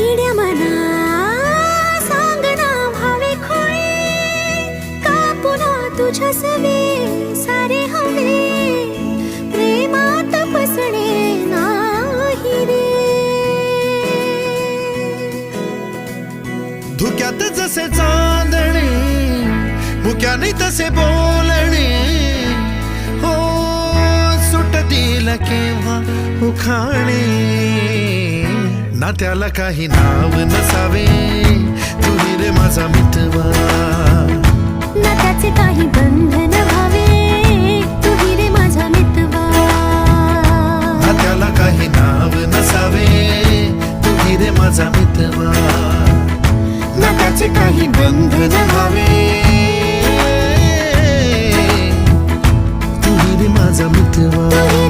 विड्या मना सांगना भावे खोळे का पुन्हा तुझ्या सवे सारे हवे प्रेमात फसणे नाही रे. धुक्यात जसे चांदणे मुक्याने तसे बोलणे हो सुटतील केव्हा उखाणे. त्याला काही नाव नसावे. तू रे माझा मितवा. ना त्याचे काही बंधन व्हावे. तू रे माझा मितवा. ना त्याला काही नाव नसावे. तू रे माझा मितवा. ना त्याचे काही बंधन व्हावे. तू रे माझा मितवा.